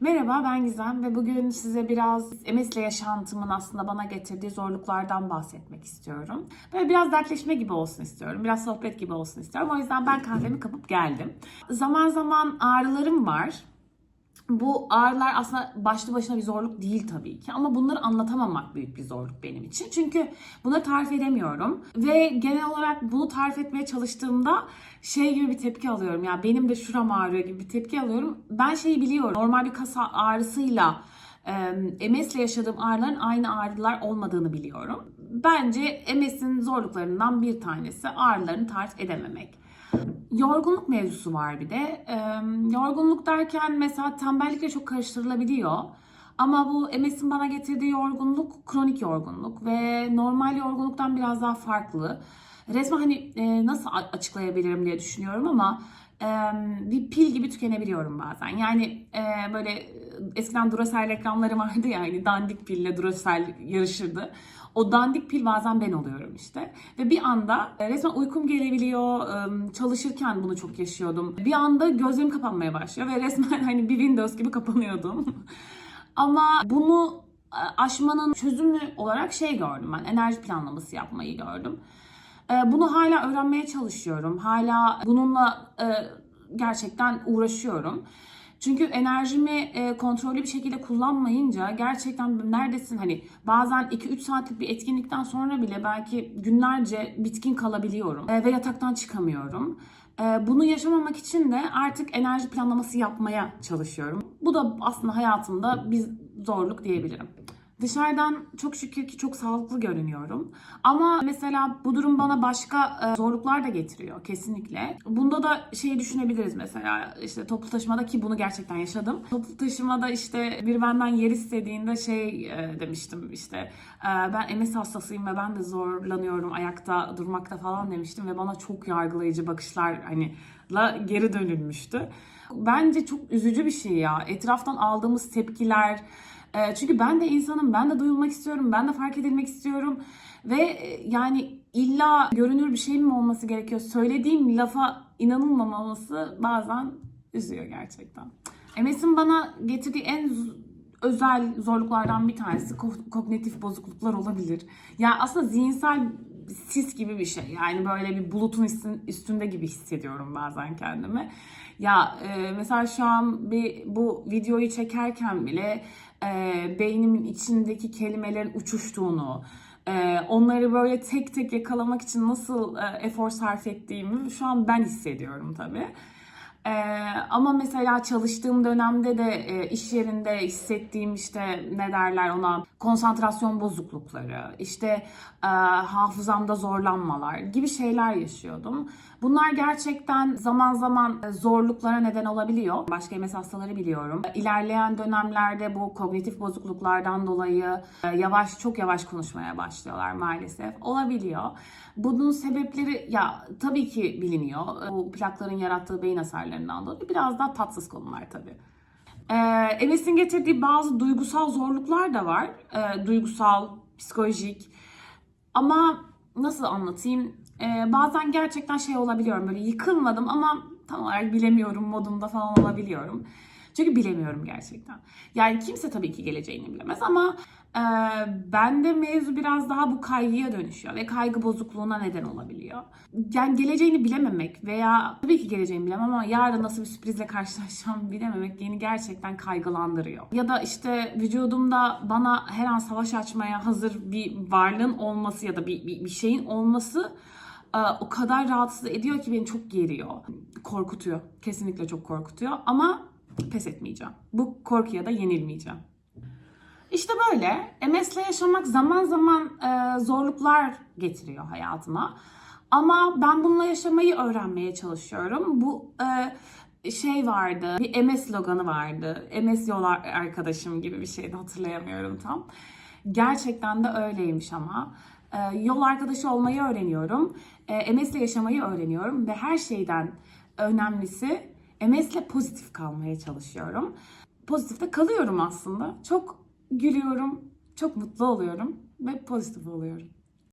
Merhaba ben Gizem ve bugün size biraz MS'le yaşantımın aslında bana getirdiği zorluklardan bahsetmek istiyorum. Böyle biraz dertleşme gibi olsun istiyorum. Biraz sohbet gibi olsun istiyorum. O yüzden ben kahvemi kapıp geldim. Zaman zaman ağrılarım var. Bu ağrılar aslında başlı başına bir zorluk değil tabii ki ama bunları anlatamamak büyük bir zorluk benim için. Çünkü bunu tarif edemiyorum ve genel olarak bunu tarif etmeye çalıştığımda şey gibi bir tepki alıyorum. Ya benim de şuram ağrıyor gibi bir tepki alıyorum. Ben şeyi biliyorum. Normal bir kas ağrısıyla MS'le yaşadığım ağrıların aynı ağrılar olmadığını biliyorum. Bence MS'in zorluklarından bir tanesi ağrılarını tarif edememek. Yorgunluk mevzusu var bir de. Ee, yorgunluk derken mesela tembellikle çok karıştırılabiliyor. Ama bu MS'in bana getirdiği yorgunluk kronik yorgunluk ve normal yorgunluktan biraz daha farklı. Resmen hani e, nasıl açıklayabilirim diye düşünüyorum ama e, bir pil gibi tükenebiliyorum bazen. Yani e, böyle eskiden Duracell reklamları vardı ya hani dandik pille Duracell yarışırdı. O dandik pil bazen ben oluyorum işte. Ve bir anda e, resmen uykum gelebiliyor. e, Çalışırken bunu çok yaşıyordum. Bir anda gözlerim kapanmaya başlıyor ve resmen hani bir Windows gibi kapanıyordum. Ama bunu e, aşmanın çözümü olarak şey gördüm ben. Enerji planlaması yapmayı gördüm. E, Bunu hala öğrenmeye çalışıyorum. Hala bununla e, gerçekten uğraşıyorum. Çünkü enerjimi e, kontrollü bir şekilde kullanmayınca gerçekten neredesin hani bazen 2-3 saatlik bir etkinlikten sonra bile belki günlerce bitkin kalabiliyorum E, ve yataktan çıkamıyorum. Bunu yaşamamak için de artık enerji planlaması yapmaya çalışıyorum. Bu da aslında hayatımda bir zorluk diyebilirim. Dışarıdan çok şükür ki çok sağlıklı görünüyorum. Ama mesela bu durum bana başka e, zorluklar da getiriyor kesinlikle. Bunda da şeyi düşünebiliriz mesela işte toplu taşımada ki bunu gerçekten yaşadım. Toplu taşımada işte bir benden yer istediğinde şey e, demiştim işte e, ben MS hastasıyım ve ben de zorlanıyorum ayakta durmakta falan demiştim ve bana çok yargılayıcı bakışlar hani la geri dönülmüştü. Bence çok üzücü bir şey ya. Etraftan aldığımız tepkiler, e, çünkü ben de insanım, ben de duyulmak istiyorum, ben de fark edilmek istiyorum. Ve e, yani illa görünür bir şey mi olması gerekiyor? Söylediğim lafa inanılmaması bazen üzüyor gerçekten. MS'in bana getirdiği en özel zorluklardan bir tanesi ko- kognitif bozukluklar olabilir. Ya aslında zihinsel sis gibi bir şey. Yani böyle bir bulutun üstün- üstünde gibi hissediyorum bazen kendimi. Ya e, mesela şu an bir bu videoyu çekerken bile e, beynimin içindeki kelimelerin uçuştuğunu, e, onları böyle tek tek yakalamak için nasıl e, efor sarf ettiğimi şu an ben hissediyorum tabii. Ee, ama mesela çalıştığım dönemde de e, iş yerinde hissettiğim işte ne derler ona konsantrasyon bozuklukları, işte e, hafızamda zorlanmalar gibi şeyler yaşıyordum. Bunlar gerçekten zaman zaman zorluklara neden olabiliyor. Başka MS hastaları biliyorum. İlerleyen dönemlerde bu kognitif bozukluklardan dolayı e, yavaş çok yavaş konuşmaya başlıyorlar maalesef. Olabiliyor. Bunun sebepleri ya tabii ki biliniyor. Bu plakların yarattığı beyin hasarlarından dolayı biraz daha tatsız konular tabii. Ee, MS'in getirdiği bazı duygusal zorluklar da var. Ee, duygusal, psikolojik. Ama nasıl anlatayım? Ee, bazen gerçekten şey olabiliyorum böyle yıkılmadım ama tam olarak bilemiyorum modunda falan olabiliyorum. Çünkü bilemiyorum gerçekten. Yani kimse tabii ki geleceğini bilemez ama e, bende mevzu biraz daha bu kaygıya dönüşüyor ve kaygı bozukluğuna neden olabiliyor. Yani geleceğini bilememek veya tabii ki geleceğini bilemem ama yarın nasıl bir sürprizle karşılaşacağımı bilememek beni gerçekten kaygılandırıyor. Ya da işte vücudumda bana her an savaş açmaya hazır bir varlığın olması ya da bir, bir, bir şeyin olması e, o kadar rahatsız ediyor ki beni çok geriyor. Korkutuyor. Kesinlikle çok korkutuyor ama pes etmeyeceğim. Bu korkuya da yenilmeyeceğim. İşte böyle MS'le yaşamak zaman zaman e, zorluklar getiriyor hayatıma. Ama ben bununla yaşamayı öğrenmeye çalışıyorum. Bu e, şey vardı, bir MS sloganı vardı. MS yol ar- arkadaşım gibi bir şeydi hatırlayamıyorum tam. Gerçekten de öyleymiş ama. E, yol arkadaşı olmayı öğreniyorum. E, MS'le yaşamayı öğreniyorum ve her şeyden önemlisi MS'le pozitif kalmaya çalışıyorum. Pozitifte kalıyorum aslında. Çok gülüyorum, çok mutlu oluyorum ve pozitif oluyorum.